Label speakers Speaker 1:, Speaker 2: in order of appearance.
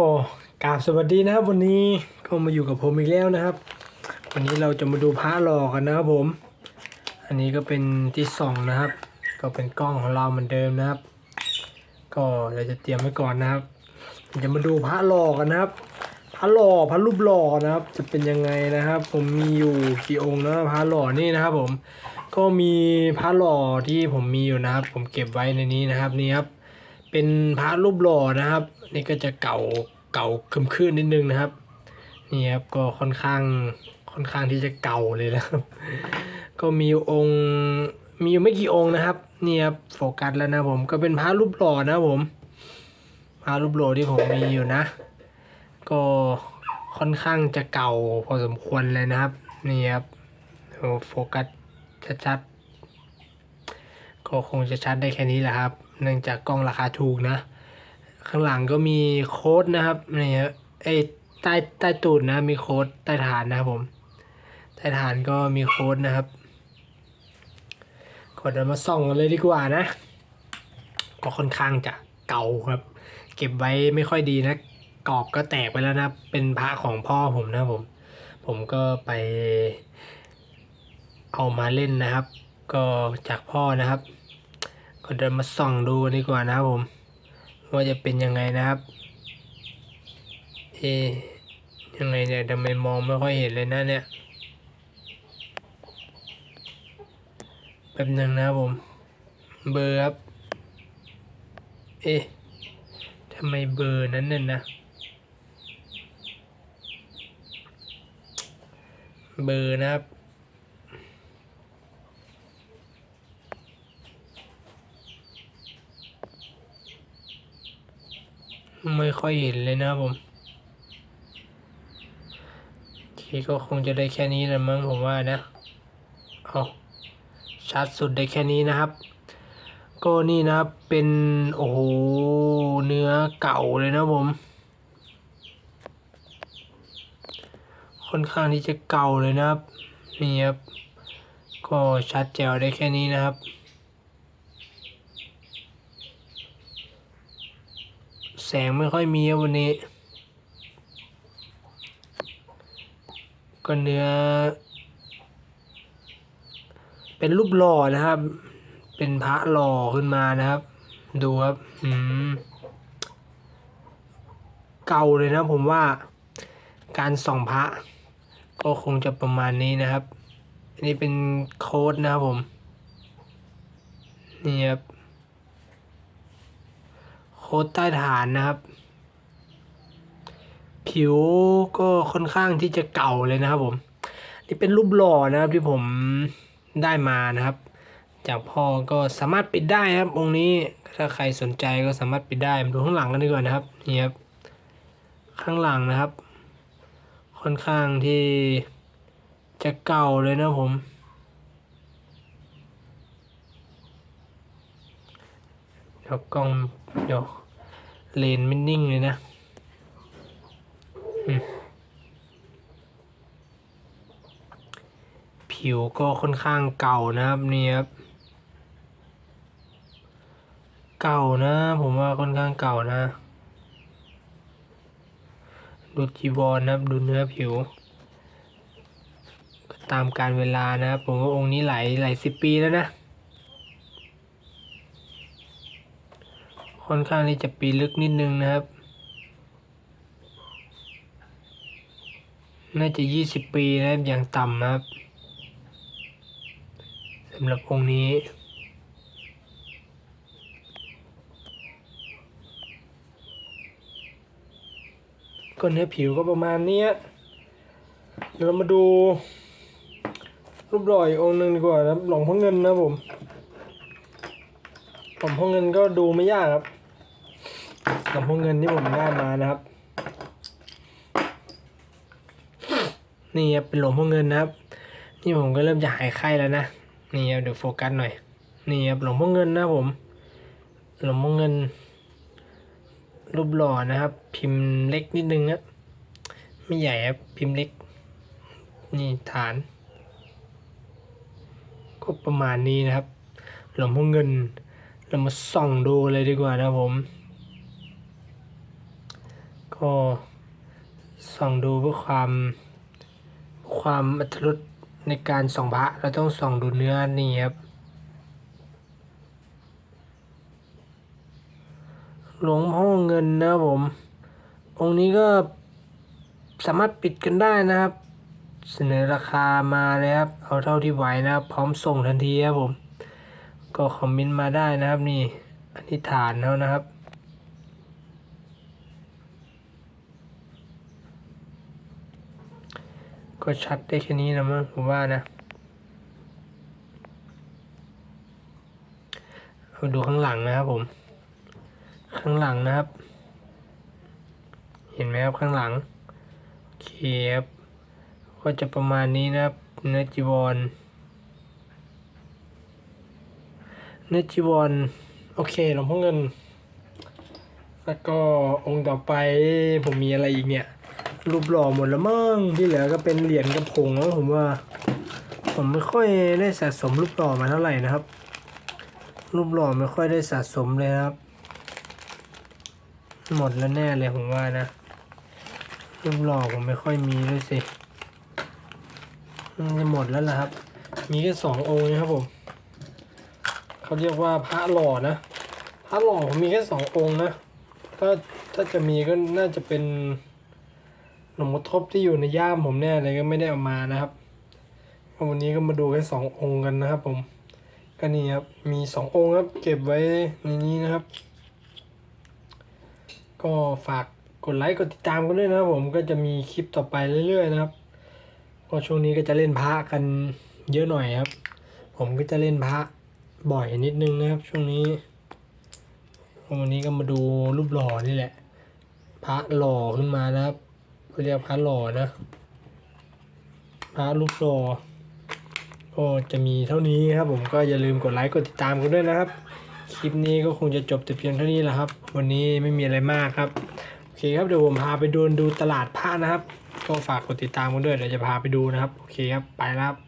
Speaker 1: ก็กราบสวัสดีนะครับ วันนี้ก็มาอยู่กับผมอีกแล้วนะครับ วันนี้เราจะมาดูพระหล่อกันนะครับผม อันนี้ก็เป็นที่สองนะครับ ก็เป็นกล้องของเราเหมือนเดิมนะครับ ก็เราจะเตรียมไว้ก่อนนะครับ จะมาดูพระหล่อกันนะครับ พระหล่อพระรูปหล่อนะครับ จะเป็นยังไงนะครับ ผมมีอยู่กี่องค์นะพระหล่อนี่นะครับผม ก็มีพระหล่อที่ผมมีอยู่นะครับ ผมเก็บไว้ในนี้นะครับนี่ครับ เป็นพระรูปหล่อนะครับ นี่ก็จะเก่าเก่าคึมขึ้นนิดนึงนะครับ นี่ครับก็ค่อนข้างค่อนข้างที่จะเก่าเลยนะครับ ก็มีองค์มีอยู่ไม่กี่องค์นะครับนี่ครับโฟกัสแล้วนะผมก็เป็นพระรูปหล่อนะผมพระรูปหล่อที่ผมมีอยู่นะ ก็ค่อนข้างจะเก่าพอสมควรเลยนะครับ นี่ครับโฟกัสชัดๆ ก็คงจะชัดได้แค่นี้แหละครับ เนื่องจากกล้องราคาถูกนะ ข้างหลังก็มีโค้ดนะครับนี่ไอ้ใต้ใต้ตูดนะมีโค้ดใต้ฐานนะครับผม ใต้ฐานก็มีโค้ดนะครับกดเรามาส่องกันเลยดีกว่านะ ก็ค่อนข้างจะเก่าครับ เก็บไว้ไม่ค่อยดีนะกรอบก็แตกไปแล้วนะ เป็นพระของพ่อผมนะผม ผมก็ไปเอามาเล่นนะครับ ก็จากพ่อนะครับ ก็เดินมาส่องดูดีกว่านะครับผม ว่าจะเป็นยังไงนะครับ เอะยังไงเนี่ยทำไมมองไม่ค่อยเห็นเลยนะเนี่ยแป๊บหนึ่งนะครับผม เบอร์ครับ เอ๊ะทำไมเบอร์นั้นเนี่ยนะ เบอร์นะครับ ไม่ค่อยเห็นเลยนะผมโอเคก็คงจะได้แค่นี้แหละมั้งผมว่านะเอาชัดสุดได้แค่นี้นะครับ ก็นี่นะครับเป็นโอ้โหเนื้อเก่าเลยนะผม ค่อนข้างที่จะเก่าเลยนะครับนี่ครับก็ชัดแจ๋วได้แค่นี้นะครับ แส งไม่ค่อยมีวันนี้ ก็เนื้อ เป็นรูปหล่อนะครับ เป็นพระหล่อขึ้นมานะครับ ดูครับอืมเก่าเลยนะผมว่าการส่องพระ ก็คงจะประมาณนี้นะครับ อันนี้เป็นโค้ดนะครับผม นี่ครับ โค้ดใต้ฐานนะครับ ผิวก็ค่อนข้างที่จะเก่าเลยนะครับผม นี่เป็นรูปหล่อนะครับที่ผมได้มานะครับ จากพ่อก็สามารถปิดได้ครับองค์นี้ถ้าใครสนใจก็สามารถปิดได้มาดูข้างหลังกันดีกว่านะครับนี่ครับข้างหลังนะครับ ค่อนข้างที่จะเก่าเลยนะผม เดี๋ยวกล้องเดี๋ยวเลนไม่นิ่งเลยนะผิวก็ค่อนข้างเก่านะครับนี่ครับเก่านะ ผมว่าค่อนข้างเก่านะ ดูจีวรนะครับ ดูเนื้อผิวก็ตามการเวลานะครับ ผมว่าองค์นี้หลายหลายสิบปีแล้วนะ ค่อนข้างที่จะปีลึกนิดนึงนะครับ น่าจะยี่สิบปีนะครับอย่างต่ำครับสำหรับองค์นี้ก็เนื้อผิวก็ประมาณนี้เดี๋ยวเรามาดูรูปหล่ออีกองค์หนึ่งดีกว่านะหลงพ่อเงินนะผม ลวงพ่อเงินก็ดูไม่ยากครับหลวงพ่อเงินที่ผมได้มานะครับ นี่ครับเป็นหลวงพ่อเงินนะครับ นี่ผมก็เริ่มจะหายไข้แล้วนะนี่ครับเดี๋ยวโฟกัสหน่อยนี่ครับหลวงพ่อเงินนะผมหลวงพ่อเงิน รูปหล่อนะครับ พิมพ์เล็กนิดนึงนะไม่ใหญ่ครับพิมพ์เล็ก นี่ฐาน ก็ประมาณนี้นะครับ หลวงพ่อเงิน เรามาส่องดูเลยดีกว่านะผม ก็ส่องดูเพื่อความความอัตรสในการส่องพระเราต้องส่องดูเนื้อนี่ครับหลวงพ่อเงินนะผม องค์นี้ก็สามารถปิดกันได้นะครับ เสนอราคามาเลยครับ เอาเท่าที่ไหวนะครับ พร้อมส่งทันทีครับผม ก็คอมเมนต์มาได้นะครับนี่อธิษฐานเขานะครับก็ชัดได้แค่นี้นะมั้งผมว่านะเอาดูข้างหลังนะครับผม ข้างหลังนะครับ เห็นไหมครับข้างหลังเคครับก็จะประมาณนี้นะครับเนื้อจีวร เนจีวรโอเคหลวงพ่อเงิน แล้วก็องค์ต่อไปผมมีอะไรอีกเนี่ย รูปหล่อหมดแล้วมั้งที่เหลือก็เป็นเหรียญกระพงแล้วผมว่า ผมไม่ค่อยได้สะสมรูปหล่อมาเท่าไหร่นะครับ รูปหล่อไม่ค่อยได้สะสมเลยครับ หมดแล้วแน่เลยผมว่านะรูปหล่อผมไม่ค่อยมีด้วยสิมันจะหมดแล้วล่ะครับ มีแค่สององค์นะครับผม เขาเรียกว่าพระหล่อนะพระหล่อผมมีแค่สององค์นะถ้าถ้าจะมีก็น่าจะเป็นหลวงพ่อทบที่อยู่ในย่ามผมแน่เลยก็ไม่ได้เอามานะครับวันนี้ก็มาดูแค่สององค์กันนะครับ ผมก็นี่ครับมีสององค์ครับ เก็บไว้ในนี้นะครับ ก็ฝากกดไลค์กดติดตามกันด้วยนะครับ ผมก็จะมีคลิปต่อไปเรื่อย ๆ นะครับก็ช่วงนี้ก็จะเล่นพระกันเยอะหน่อยครับ ผมก็จะเล่นพระ บ่อยนิดนึงนะครับ ช่วงนี้วันนี้ก็มาดูรูปหล่อนี่แหละ พระหล่อขึ้นมานะครับเขาเรียกพระหล่อนะ พระรูปหล่อก็จะมีเท่านี้ครับ ผมก็อย่าลืมกดไลค์กดติดตามกันด้วยนะครับ คลิปนี้ก็คงจะจบแต่เพียงเท่านี้แหละครับ วันนี้ไม่มีอะไรมากครับโอเคครับเดี๋ยวผมพาไปดูดูตลาดผ้านะครับ ก็ฝากกดติดตามกันด้วยเดี๋ยวจะพาไปดูนะครับโอเคครับไปแล้วครับ